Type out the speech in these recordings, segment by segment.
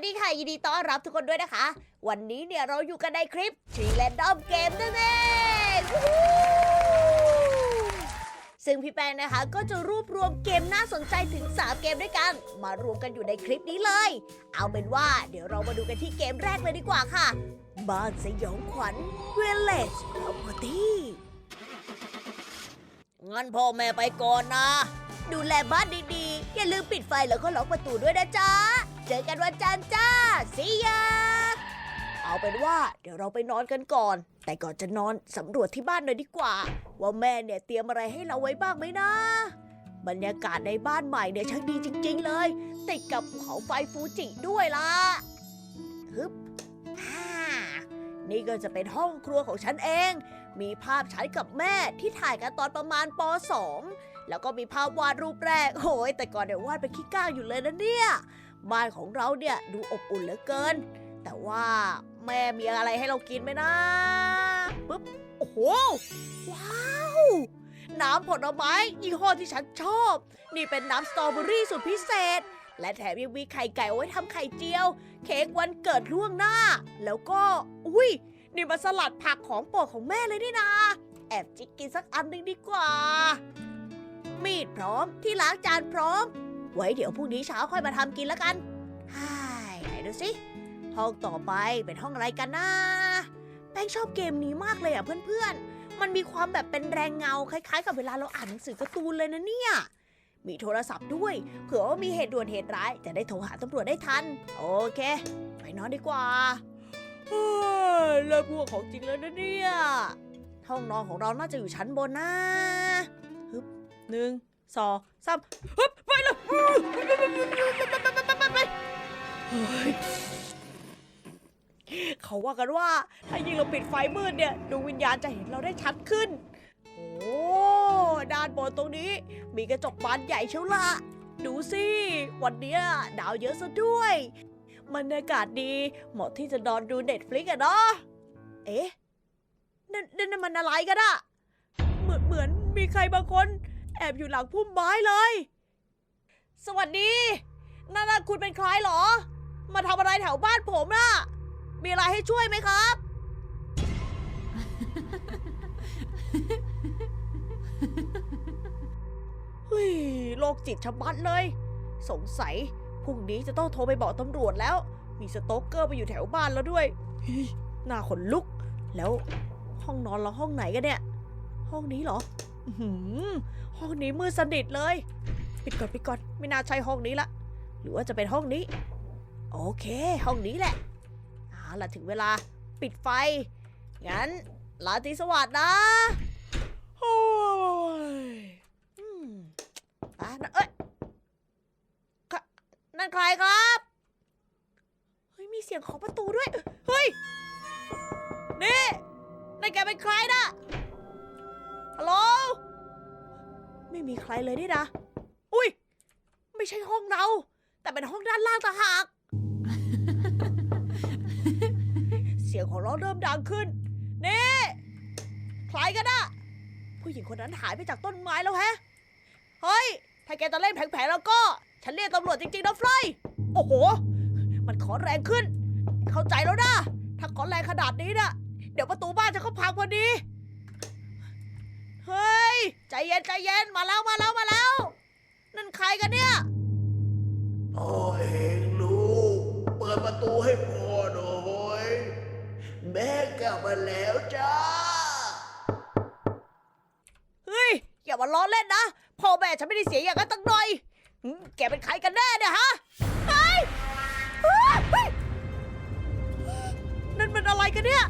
สดีค่ะ ยินดีต้อนรับทุกคนด้วยนะคะ วันนี้เนี่ยเราอยู่กันในคลิปทรีแรนดอมเกมนั่นเองซึ่งพี่แป้งนะคะก็จะรวบรวมเกมน่าสนใจถึง 3 เกมด้วยกัน มารวมกันอยู่ในคลิปนี้เลย เอาเป็นว่าเดี๋ยวเรามาดูกันที่เกมแรกเลยดีกว่าค่ะ บ้านสยองขวัญ Village Property งั้นพ่อแม่ไปก่อนนะ ดูแลบ้านดีๆ อย่าลืมปิดไฟแล้วก็ล็อกประตูด้วยนะจ๊ะ เจอกันวันจันทร์จ้าสียาเอาเป็นว่าเดี๋ยวเราไปนอนกันก่อน แต่ก่อนจะนอนสำรวจที่บ้านหน่อยดีกว่า ว่าแม่เนี่ยเตรียมอะไรให้เราไว้บ้างไหมนะ บรรยากาศในบ้านใหม่เนี่ยช่างดีจริง ๆ เลยติดกับภูเขาไฟฟูจิด้วยล่ะฮึบนี่ก็จะเป็นห้องครัวของฉันเอง มีภาพฉันกับแม่ที่ถ่ายกันตอนประมาณป .2 แล้วก็มีภาพวาดรูปแรกโอ้ยแต่ก่อนเนี่ยวาดเป็นขี้ก้างอยู่เลยนะเนี่ย บ้านของเราเนี่ยดูอบอุ่นเหลือเกิน แต่ว่าแม่มีอะไรให้เรากินไหมนะปึ๊บโอ้โห ว้าวน้ำผลไม้ยี่ห้อที่ฉันชอบ นี่เป็นน้ำสตรอเบอรี่สุดพิเศษ และแถมยังมีไข่ไก่เอาไว้ทำไข่เจียว เค้กวันเกิดล่วงหน้า แล้วก็ อุ้ย นี่มาสลัดผักของโปรดของแม่เลยนี่นาแอบจิกกินสักอันหนึ่งดีกว่า มีดพร้อมที่ล้างจานพร้อม ไว้เดี๋ยวพรุ่งนี้เช้าค่อยมาทำกินแล้วกันฮ่ไหนดูสิ ห้องต่อไปเป็นห้องอะไรกันนะแป้งชอบเกมนี้มากเลยอะเพื่อนๆ มันมีความแบบเป็นแรงเงาคล้ายๆ กับเวลาเราอ่านหนังสือการ์ตูนเลยนะเนี่ย มีโทรศัพท์ด้วย เผื่อว่ามีเหตุด่วนเหตุร้าย จะได้โทรหาตำรวจได้ทัน โอเค ไปนอนดีกว่าเฮ้ยเริ่มง่วงของจริงแล้วนะเนี่ย ห้องนอนของเราน่าจะอยู่ชั้นบนนะฮึบหนึ่งสองสามฮึบไปเลย เขาว่ากันว่าถ้ายิ่งเราปิดไฟมืดเนี่ยดวงวิญญาณจะเห็นเราได้ชัดขึ้น โอ้ด้านบนตรงนี้ มีกระจกบานใหญ่เชียวละ ดูสิ วันนี้ดาวเยอะซะด้วยบรรยากาศดีเหมาะที่จะนอนดูเน็ตฟลิกอะเนาะ เอ๊ะนั่นนั่นนั่นมันอะไรกันอะเหมือนเหมือนมีใครบางคน แอบอยู่หลังพุ่มไม้เลย สวัสดีนั่นน่ะคุณเป็นใครเหรอ มาทำอะไรแถวบ้านผมน่ะ มีอะไรให้ช่วยไหมครับ เฮ้ยโรคจิตชะมัดเลย สงสัยพรุ่งนี้จะต้องโทรไปบอกตำรวจแล้ว มีสโต๊กเกอร์ไปอยู่แถวบ้านแล้วด้วยเฮ้ยหน้าขนลุก แล้วห้องนอนเราห้องไหนกันเนี่ย ห้องนี้เหรอ อื้อหือห้องนี้มืดสนิทเลย ปิดก่อนปิดก่อนไม่น่าใช่ห้องนี้ละ หรือว่าจะเป็นห้องนี้ โอเค ห้องนี้แหละเอาล่ะถึงเวลาปิดไฟ งั้นลาตรีสวัสดิ์นะโอ้ยอืมอะนะเอ้ยค่ะนั่นใครครับ เฮ้ย มีเสียงเคาะประตูด้วย เฮ้ย นี่นั่นแกเป็นใครนะฮัลโหล ไม่มีใครเลยนี่นะ ไม่ใช่ห้องเรา แต่เป็นห้องด้านล่างต่างหาก เสียงของเราเริ่มดังขึ้น นี่ใครกันอะผู้หญิงคนนั้นหายไปจากต้นไม้แล้วแฮะ เฮ้ย ถ้าแกจะเล่นแผลงๆแล้วก็ ฉันเรียกตำรวจจริงๆนะเฟลอยโอ้โห มันขอแรงขึ้น เข้าใจแล้วนะ ถ้าขอแรงขนาดนี้นะเดี๋ยวประตูบ้านจะเข้าพังพอดี เฮ้ย ใจเย็นใจเย็นมาแล้วมาแล้วมาแล้ว นั่นใครกันเนี่ย พ่อเองลูก เปิดประตูให้พ่อหน่อยแม่กลับมาแล้วจ้า เฮ้ย อย่ามาล้อเล่นนะ พ่อแม่ฉันไม่ได้เสียอย่างนั้นตั้งหน่อยหึแกเป็นใครกันแน่เนี่ยฮะเฮ้ยเฮ้ยเฮ้ยนั่นมันอะไรกันเนี่ย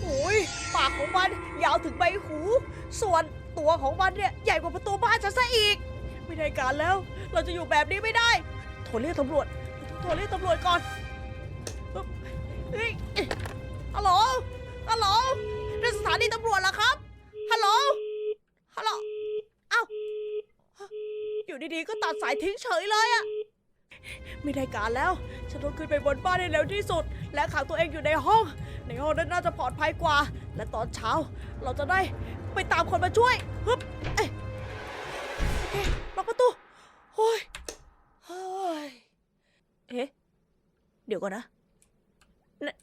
โอ้ยปากของมันยาวถึงใบหู ส่วนตัวของมันเนี่ยใหญ่กว่าประตูบ้านฉันซะอีก ไม่ได้การแล้ว เราจะอยู่แบบนี้ไม่ได้โทรเรียกตำรวจโทรเรียกตำรวจก่อนเฮ้ยฮัลโหลฮัลโหลนี่สถานีตำรวจเหรอครับฮัลโหลฮัลโหลเอ้าอยู่ดีๆก็ตัดสายทิ้งเฉยเลยอะไม่ได้การแล้ว ฉันต้องขึ้นไปบนบ้านให้เร็วที่สุด และขังตัวเองอยู่ในห้อง ในห้องนั้นน่าจะปลอดภัยกว่า และตอนเช้า เราจะได้ไปตามคนมาช่วยฮึบเอ้ย ล็อกประตูโอ้ยเฮ้ยเอ๊ะ เดี๋ยวก่อนนะนน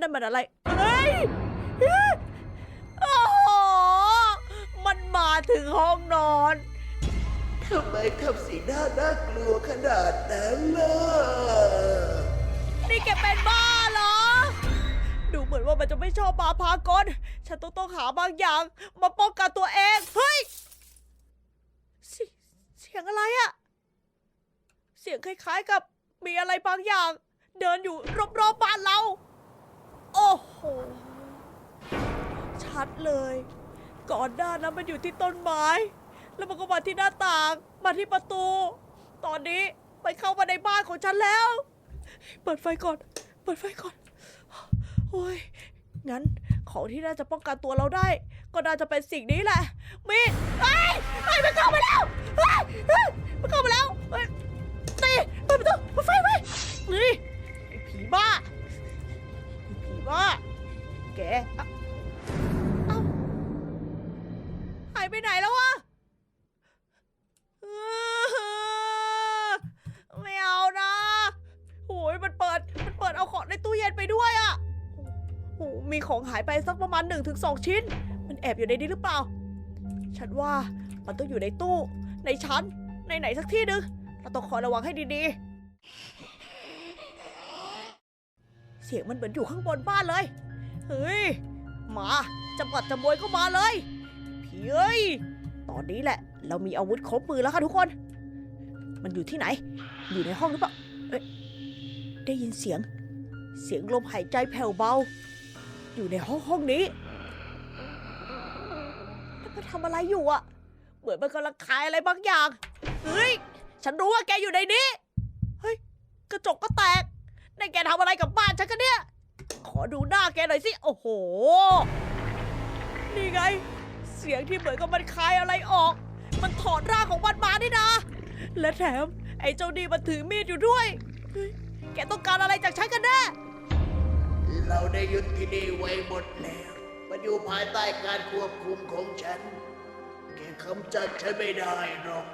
นั่นมันอะไรเฮ้ยเฮ้ยโอ้โห มันมาถึงห้องนอน ทำไมทำสีหน้าน่ากลัวขนาดนั้นล่ะ นี่แกเป็นบ้าเหรอ ดูเหมือนว่ามันจะไม่ชอบมาพากลฉันต้องต้องหาบางอย่าง มาป้องกันตัวเอง เฮ้ยเสี เสียงอะไรอะเสียงคล้ายๆกับมีอะไรบางอย่าง เดินอยู่รอบๆบ้านเรา โอ้โห ชัดเลย ก่อนหน้านั้นมันอยู่ที่ต้นไม้ แล้วมันก็มาที่หน้าต่าง มาที่ประตู ตอนนี้ไปเข้ามาในบ้านของฉันแล้ว เปิดไฟก่อน เปิดไฟก่อน โอ้ย งั้นของที่น่าจะป้องกันตัวเราได้ ก็น่าจะเป็นสิ่งนี้แหละ มีดเฮ้ยเฮ้ยมันเข้ามาแล้วเฮ้ยเฮ้ยมันเข้ามาแล้วเฮ้ยนี่เปิดประตูเปิดไฟไว้นี่ไอ้ผีบ้าไอ้ผีบ้า แกเอ้าเอ้าหายไปไหนแล้ววะเออไม่เอานะโอ้ยมันเปิด มันเปิดเอาของในตู้เย็นไปด้วยอะ โอ้โหมีของหายไปสักประมาณ1นถึงสชินมัน แอบอยู่ในนี้หรือเปล่า ฉันว่ามันต้องอยู่ในตู้ ในชั้น ในไหนสักที่หนึ่งเราต้องคอยระวังให้ดีๆ เสียงมันเหมือนอยู่ข้างบนบ้านเลย เฮ้ย มาจำกัดจำบวยก็มาเลยผีเอ้ย ตอนนี้แหละ เรามีอาวุธครบมือแล้วค่ะทุกคน มันอยู่ที่ไหน อยู่ในห้องหรือเปล่าได้ยินเสียง เสียงลมหายใจแผ่วเบา อยู่ในห้องห้องนี้ ทำอะไรอยู่อะเหมือนมันกำลังขายอะไรบางอย่าง เฮ้ย ฉันรู้ว่าแกอยู่ในนี้ เฮ้ย กระจกก็แตกนี่แกทำอะไรกับบ้านฉันกันเนี่ย ขอดูหน้าแกหน่อยสิ โอ้โห นี่ไง เสียงที่เหมือนกับมันคายอะไรออก มันถอดร่างของมันมานี่นะ และแถมไอ้เจ้านี่มันถือมีดอยู่ด้วย แกต้องการอะไรจากฉันกันแน่ เราได้ยึดที่นี่ไว้หมดแล้ว อยู่ภายใต้การควบคุมของฉัน แกคำจัดฉันไม่ได้หรอก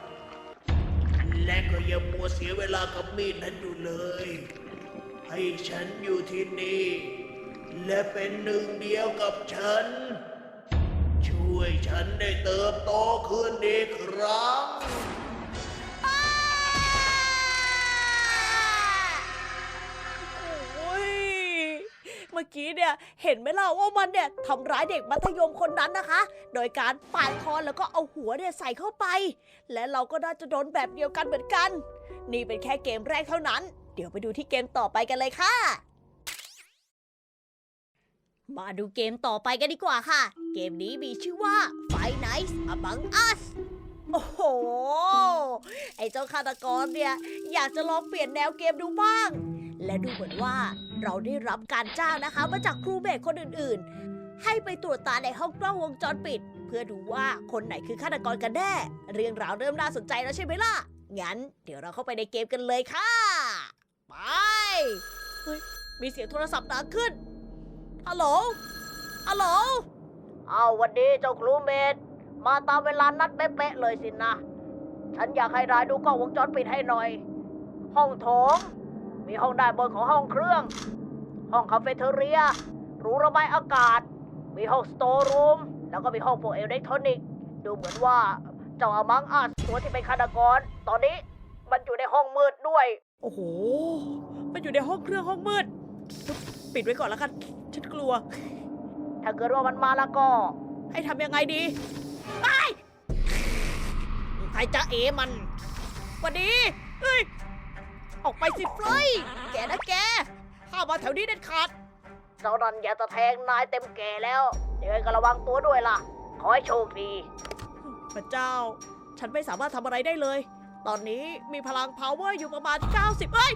และก็อย่ามัวเสียเวลากับมีดนั้นอยู่เลย ให้ฉันอยู่ที่นี่ และเป็นหนึ่งเดียวกับฉัน ช่วยฉันได้เติบโตขึ้นอีกครั้ง เมื่อกี้เนี่ยเห็นไหมล่ะว่ามันเนี่ยทำร้ายเด็กมัธยมคนนั้นนะคะ โดยการปาดคอแล้วก็เอาหัวเนี่ยใส่เข้าไป และเราก็น่าจะโดนแบบเดียวกันเหมือนกัน นี่เป็นแค่เกมแรกเท่านั้น เดี๋ยวไปดูที่เกมต่อไปกันเลยค่ะ มาดูเกมต่อไปกันดีกว่าค่ะ เกมนี้มีชื่อว่า Five Nights Among Us โอ้โห ไอ้เจ้าฆาตกรเนี่ย อยากจะลองเปลี่ยนแนวเกมดูบ้าง และดูเหมือนว่า เราได้รับการจ้างนะคะ มาจากครูเบสคนอื่นๆ ให้ไปตรวจตาในห้องกล้องวงจรปิด เพื่อดูว่าคนไหนคือฆาตกรกันแน่ เรื่องราวเริ่มน่าสนใจแล้วใช่ไหมล่ะ งั้น เดี๋ยวเราเข้าไปในเกมกันเลยค่ะ ไป เฮ้ย มีเสียงโทรศัพท์ดังขึ้น ฮัลโหล ฮัลโหล เอาวันดีเจ้าครูเมดมาตามเวลานัดเป๊ะๆเลยสินะ ฉันอยากให้รายดูกล้องวงจรปิดให้หน่อย ห้องโถง มีห้องด้านบนของห้องเครื่อง ห้องคาเฟ่เทอเรีย รูระบายอากาศ มีห้องสโตร์รูม แล้วก็มีห้องพวกอิเล็กทรอนิกส์ดูเหมือนว่าเจ้าอมังอาจตัวที่เป็นฆาตกร ตอนนี้มันอยู่ในห้องมืดด้วย โอ้โห มันอยู่ในห้องเครื่องห้องมืด ปิดไว้ก่อนแล้วกัน ฉันกลัว ถ้าเกิดว่ามันมาแล้วก็ ให้ทำยังไงดี ไปใครจะเอมันวันนี้เฮ้ย ออกไปสิเฟลยแกนะแกห้ามมาแถวนี้เด็ดขาดเจ้านันอยากจะแทงนายเต็มแก่แล้วยังไงก็ระวังตัวด้วยล่ะ ขอให้โชคดี พระเจ้า ฉันไม่สามารถทำอะไรได้เลย ตอนนี้มีพลัง power อยู่ประมาณ 90เอ้ย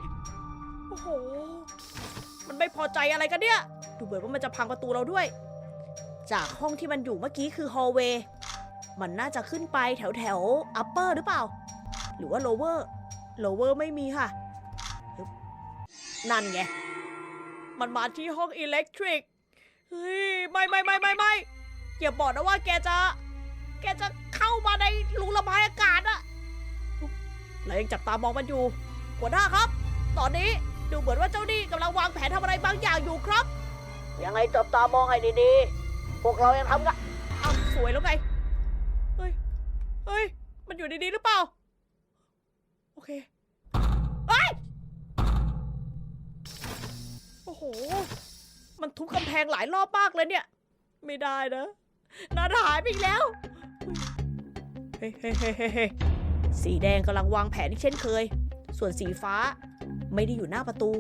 โอ้โห มันไม่พอใจอะไรกันเนี่ย ดูเหมือนว่ามันจะพังประตูเราด้วย จากห้องที่มันอยู่เมื่อกี้คือ hallway มันน่าจะขึ้นไปแถวแถว upper หรือเปล่า หรือว่า lower lower ไม่มีค่ะฮึบ นั่นไง มันมาที่ห้องอิเล็กทริก เฮ้ย ไม่ไม่ไม่ไม่ไม่อย่าบอกนะว่าแกจะ แกจะเข้ามาในรูระบายอากาศอะเรายังจับตามองมันอยู่ หัวหน้าครับ ตอนนี้ดูเหมือนว่าเจ้านี่กำลังวางแผนทำอะไรบางอย่างอยู่ครับ ยังไงจับตามองให้ดีๆ พวกเรายังทำกันอ้าวสวยแล้วไง เฮ้ย เฮ้ย มันอยู่ดีๆหรือเปล่า โอเค อ้โห มันทุบกำแพงหลายรอบมากเลยเนี่ย ไม่ได้นะนาหายไปอีกแล้ว เฮ้ยเฮ้เฮ้เฮ้สีแดงกำลังวางแผนที่เช่นเคย ส่วนสีฟ้าไม่ได้อยู่หน้าประตู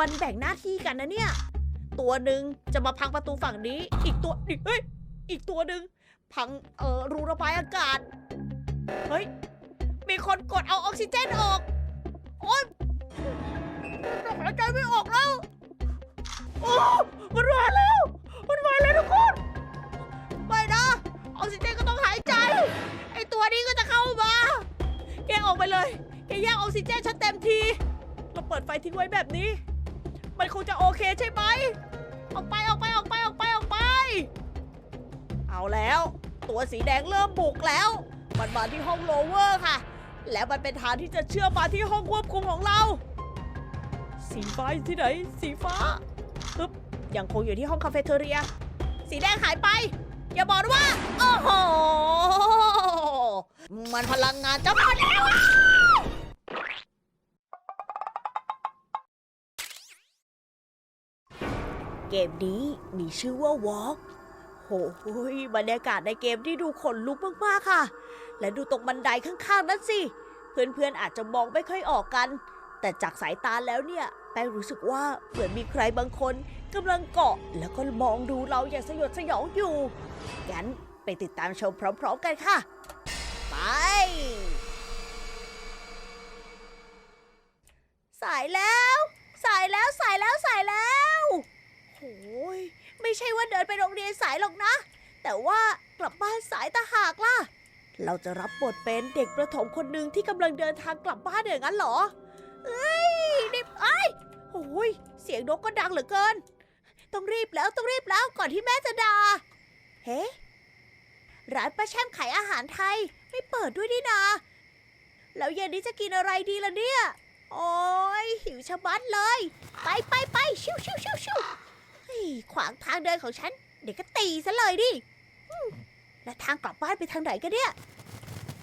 มันแบ่งหน้าที่กันนะเนี่ย ตัวหนึ่งจะมาพังประตูฝั่งนี้ อีกตัวอีกเฮ้ย อีกตัวหนึ่งพังเอ่อรูระบายอากาศ เฮ้ย มีคนกดเอาออกซิเจนออก โอ๊ยหายใจไม่ออกแล้ว โอ้มันมาแล้ว มันมาแล้วทุกคน ไม่นะออกซิเจนก็ต้องหายใจ ไอตัวนี้ก็จะเข้ามา แกออกไปเลย แกแย่งออกซิเจนฉันเต็มที เราเปิดไฟทิ้งไว้แบบนี้ มันคงจะโอเคใช่ไหม ออกไปออกไปออกไปออกไปออกไป เอาแล้ว ตัวสีแดงเริ่มบุกแล้ว มันมาที่ห้องโลเวอร์ค่ะ แล้วมันเป็นทางที่จะเชื่อมมาที่ห้องควบคุมของเรา สีฟ้าอยู่ที่ไหน สีฟ้า ปึ๊บยังคงอยู่ที่ห้องคาเฟ่เทอเรีย สีแดงหายไป อย่าบอกว่า โอ้โห มันพลังงานจะหมดแล้วอะเกมนี้มีชื่อว่า Walk โหยบรรยากาศในเกมที่ดูขนลุกมากๆค่ะ และดูตรงบันไดข้างๆ นั่นสิ เพื่อนๆอาจจะมองไม่ค่อยออกกัน แต่จากสายตาแล้วเนี่ย ป้งรู้สึกว่าเหมือนมีใครบางคนกำลังเกาะ แล้วก็มองดูเราอย่างสยดสยองอยู่ งั้นไปติดตามชมพร้อมๆกันค่ะ ไป สายแล้ว สายแล้วสายแล้วสายแล้วโอ้ยไม่ใช่ว่าเดินไปโรงเรียนสายหรอกนะ แต่ว่ากลับบ้านสายตาหากล่ะ เราจะรับบทเป็นเด็กประถมคนหนึ่งที่กำลังเดินทางกลับบ้านอย่างนั้นเหรอเอ้ยนี่ไอ้ย โอ้ยเสียงนกก็ดังเหลือเกิน ต้องรีบแล้วต้องรีบแล้วก่อนที่แม่จะด่า เฮ้ร้านป้าแช่มขายอาหารไทย ไม่เปิดด้วยนี่นา แล้วเย็นนี้จะกินอะไรดีล่ะเนี่ย โอ้ยหิวชะมัดเลย ไปไปไปชิวชิวชิวชิวเฮ้ขวางทางเดินของฉัน เด็กก็ตีซะเลยดิแล้วทางกลับบ้านไปทางไหนกันเนี่ย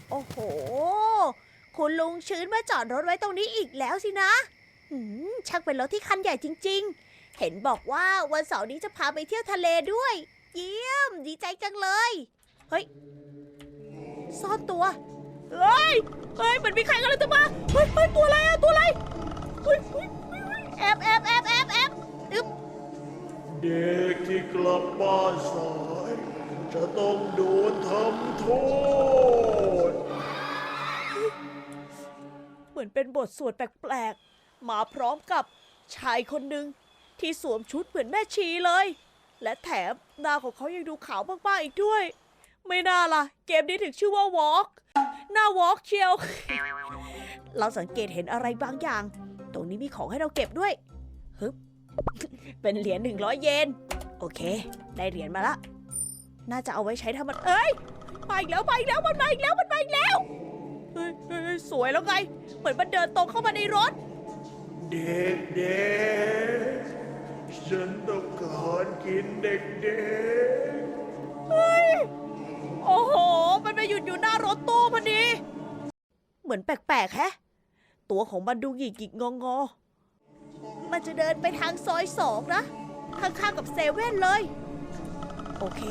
โอ้โห คุณลุงชื้นมาจอดรถไว้ตรงนี้อีกแล้วสินะ ช่างเป็นรถที่คันใหญ่จริง ๆ เห็นบอกว่าวันเสาร์นี้จะพาไปเที่ยวทะเลด้วย เยี่ยม ดีใจจังเลย เฮ้ย ซ่อนตัว เฮ้ย เฮ้ยมันมีใครกันเลยจะมา เฮ้ยเฮ้ยตัวอะไรอะตัวอะไรเฮ้ยเฮ้ยเฮ้ยเฮ้ยแอบแอบแอบแอบแอบอึ๊บเด็กที่กลับบ้านสายจะต้องโดนทำโทษ เหมือนเป็นบทสวดแปลกๆ มาพร้อมกับชายคนหนึ่งที่สวมชุดเหมือนแม่ชีเลย และแถมหน้าของเขายังดูขาวมากๆอีกด้วย ไม่น่าล่ะ เกมนี้ถึงชื่อว่า Walk หน้า Walk เชียว เราสังเกตเห็นอะไรบางอย่าง ตรงนี้มีของให้เราเก็บด้วยฮึบเป็นเหรียญหนึ่งร้อยเยน โอเค ได้เหรียญมาละ น่าจะเอาไว้ใช้ทำมัน เอ้ยมาอีกแล้วมาอีกแล้วมันมาอีกแล้วมันมาอีกแล้ว เฮ้ยสวยแล้วไง เหมือนมันเดินตรงเข้ามาในรถ เด็กๆฉันต้องการกินเด็กเฮ้ย โอ้โห มันไปหยุดอยู่หน้ารถตู้พอดี เหมือนแปลกๆแฮะ ตัวของมันดูหยิกหยิกงองอๆมันจะเดินไปทางซอยสองนะ ข้างๆกับเซเว่นเลย โอเค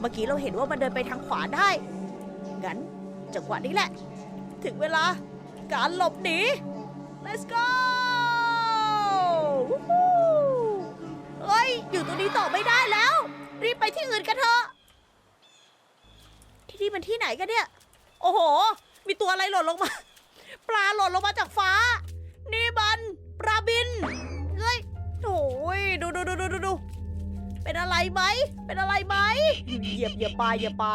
เมื่อกี้เราเห็นว่ามันเดินไปทางขวาได้ งั้นจังหวะนี้แหละ ถึงเวลาการหลบหนี let's go อยู่ตรงนี้ต่อไม่ได้แล้ว รีบไปที่อื่นกันเถอะ ที่นี่มันที่ไหนกันเนี่ย โอ้โห มีตัวอะไรหล่นลงมา ปลาหล่นลงมาจากฟ้า นี่มันปลาบินเฮ้ยโอ้ยดูดูดูดูดูดูเป็นอะไรไหม เป็นอะไรไหมเหยียบเหยียบปลาเหยียบปลา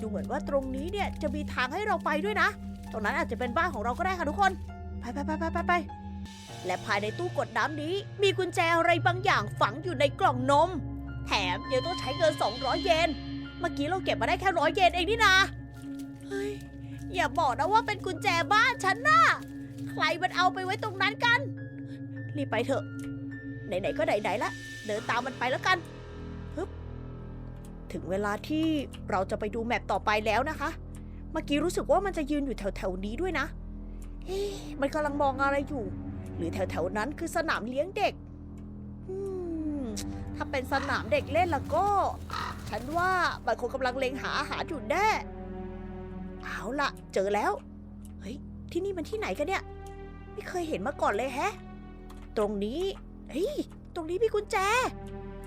ดูเหมือนว่าตรงนี้เนี่ยจะมีทางให้เราไปด้วยนะ ตรงนั้นอาจจะเป็นบ้านของเราก็ได้ค่ะทุกคน ไปไปไปไปไปไป และภายในตู้กดน้ำนี้ มีกุญแจอะไรบางอย่างฝังอยู่ในกล่องนม แถมยังต้องใช้เงิน 200 เยน เมื่อกี้เราเก็บมาได้แค่ร้อยเยนเองนี่นาเฮ้ยอย่าบอกนะว่าเป็นกุญแจบ้านฉันน่ะใครมันเอาไปไว้ตรงนั้นกัน รีบไปเถอะ ไหนๆก็ไหนๆละ เดินตามมันไปแล้วกันฮึบถึงเวลาที่เราจะไปดูแมปต่อไปแล้วนะคะ เมื่อกี้รู้สึกว่ามันจะยืนอยู่แถวๆนี้ด้วยนะเอ๊ะมันกำลังมองอะไรอยู่ หรือแถวๆนั้นคือสนามเลี้ยงเด็กถ้าเป็นสนามเด็กเล่นล้วก็ ฉันว่ามันคงกำลังเลงหาอาหารอยู่แน่เอาละเจอแล้ว เฮ้ย ที่นี่มันที่ไหนกันเนี่ย ไม่เคยเห็นมาก่อนเลยแฮะ ตรงนี้เฮ้ยตรงนี้มีกุญแจ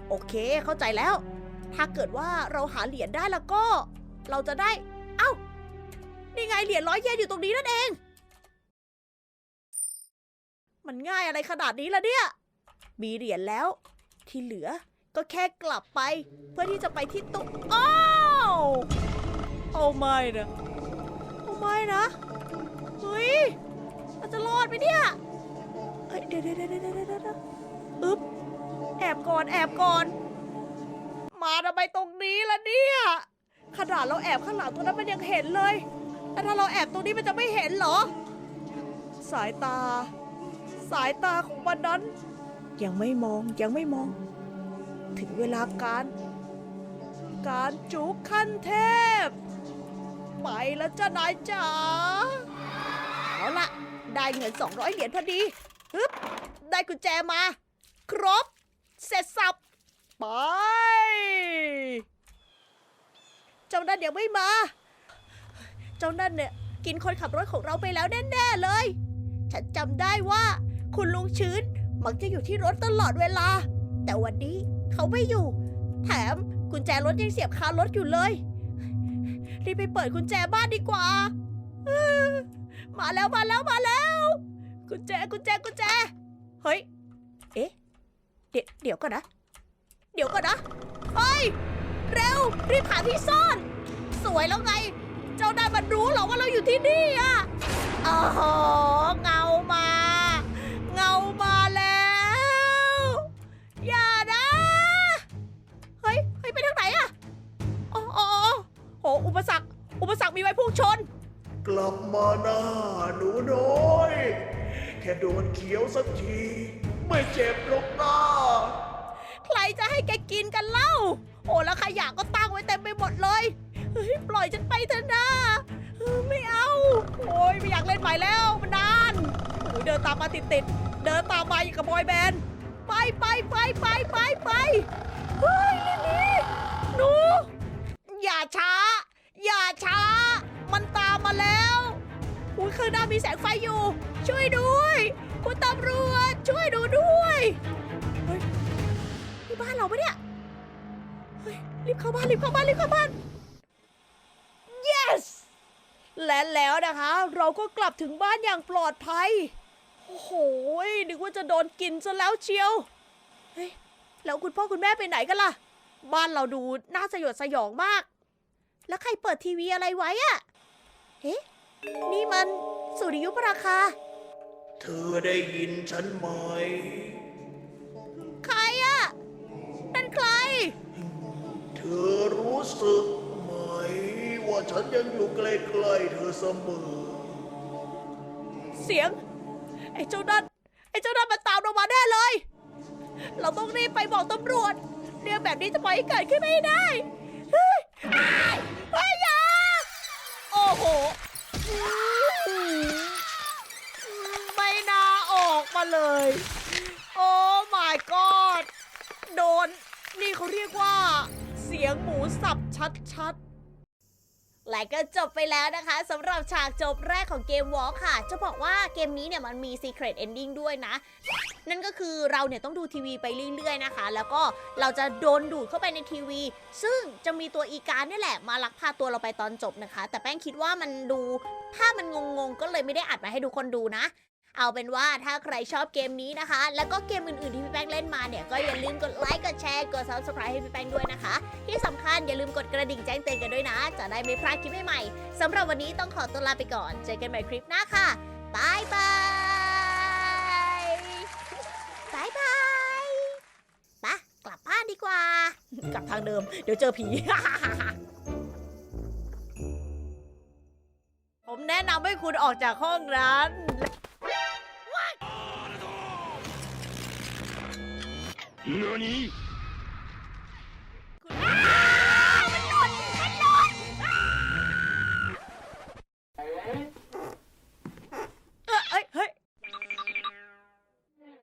โอเคเข้าใจแล้ว ถ้าเกิดว่าเราหาเหรียญได้แล้วก็ เราจะได้ เอ้านี่ไงเหรียญร้อยเยนอยู่ตรงนี้นั่นเอง มันง่ายอะไรขนาดนี้ล่ะเนี่ย มีเหรียญแล้ว ที่เหลือก็แค่กลับไป เพื่อที่จะไปที่ตุ๊กอ้าวเอาไม่นะเอาไม่นะ เฮ้ยเราจะรอดไหมเนี่ยเอ้ยเดี๋ยวเดี๋ยวเดี๋ยวเดี๋ยวเดี๋ยวเดี๋ยวอึ๊บแอบก่อนแอบก่อน มาทำไมตรงนี้ล่ะเนี่ยขนาดเราแอบข้างหลังตรงนั้นมันยังเห็นเลย แต่ถ้าเราแอบตรงนี้มันจะไม่เห็นเหรอ สายตา สายตาของมันนั้น ยังไม่มองยังไม่มอง ถึงเวลาการ การจุขั้นเทพ ไปแล้วจ้านายจ๋าเอาละได้เงิน 200 เหรียญพอดีฮึบได้กุญแจมา ครบ เสร็จสับ ไป เจ้านั่นยังไม่มา เจ้านั่นเนี่ยกินคนขับรถของเราไปแล้วแน่ ๆ เลย ฉันจำได้ว่า คุณลุงชื้นมักจะอยู่ที่รถตลอดเวลา แต่วันนี้เขาไม่อยู่ แถมกุญแจรถยังเสียบคารถอยู่เลย รีบไปเปิดกุญแจบ้านดีกว่า มาแล้วมาแล้วมาแล้ว กุญแจกุญแจกุญแจ เฮ้ย เอ๊ะ เดี๋ยวเดี๋ยวก่อนนะ เดี๋ยวก่อนนะเฮ้ย เร็ว รีบหาที่ซ่อน สวยแล้วไง เจ้าได้มันรู้หรอว่าเราอยู่ที่นี่อะอ้โหเงา อ๋อโหอุปสรรค อุปสรรคมีไว้พุ่งชน กลับมาหน้าหนูน้อย แค่โดนเขียวสักที ไม่เจ็บหรอกนะใครจะให้แกกินกันเล่า โอ้แล้วขยะก็ตั้งไว้เต็มไปหมดเลยเฮ้ยปล่อยฉันไปเถอะนะเออไม่เอา โอ้ยไม่อยากเล่นใหม่แล้วมันนานโอ้ยเดินตามมาติดติดๆเดินตามมาอย่างกับบอยแบนด์ไปไปไปไปไปไปเฮ้ยลิลลี่หนูอย่า ช้า อย่าช้า มันตามมาแล้วอุ้ยข้างหน้ามีแสงไฟอยู่ ช่วยด้วย คุณตำรวจช่วยดูด้วยนี่บ้านเราปะเนี่ยเฮ้ยรีบเข้าบ้านรีบเข้าบ้านรีบเข้าบ้าน yes และแล้วนะคะ เราก็กลับถึงบ้านอย่างปลอดภัย โอ้โหนึกว่าจะโดนกินซะแล้วเชียว เฮ้ย แล้วคุณพ่อคุณแม่ไปไหนกันล่ะ บ้านเราดูน่าสยดสยองมาก แล้วใครเปิดทีวีอะไรไว้อะเอ๊ะนี่มันสุริยุปราคา เธอได้ยินฉันไหม ใครอะเป็นใคร เธอรู้สึกไหม ว่าฉันยังอยู่ใกล้ๆเธอเสมอ เสียง ไอ้เจ้านั่นไอ้เจ้านั่นมันตามเรามาแน่เลย เราต้องรีบไปบอกตำรวจ เรื่องแบบนี้จะปล่อยให้เกิดขึ้นไม่ได้เฮ้ยอ้ายเฮ้ยอย่า โห ไม่น่าออกมาเลย โอ้ my god โดน นี่เขาเรียกว่า เสียงหมูสับชัดๆ และก็จบไปแล้วนะคะสำหรับฉากจบแรกของเกมวอลค่ะ จะบอกว่าเกมนี้เนี่ยมันมี Secret Ending ด้วยนะ นั่นก็คือเราเนี่ยต้องดูทีวีไปเรื่อยๆนะคะ แล้วก็เราจะโดนดูดเข้าไปในทีวี ซึ่งจะมีตัวอีการนี่แหละมาลักพาตัวเราไปตอนจบนะคะ แต่แป้งคิดว่ามันดูภาพมันงงๆ ก็เลยไม่ได้อัดมาให้ทุกคนดูนะ เอาเป็นว่าถ้าใครชอบเกมนี้นะคะ แล้วก็เกมอื่นๆที่พี่แป้งเล่นมาเนี่ยก็อย่าลืมกดไลค์กดแชร์กด subscribe ให้พี่แป้งด้วยนะคะ ที่สำคัญอย่าลืมกดกระดิ่งแจ้งเตือนกันด้วยนะ จะได้ไม่พลาดคลิปใหม่ๆสำหรับวันนี้ต้องขอตัวลาไปก่อนเจอกันใหม่คลิปหน้าค่ะบายบายบายบายปะกลับบ้านดีกว่า กลับทางเดิม เดี๋ยวเจอผี ผมแนะนำให้คุณออกจากห้องนั้น 何？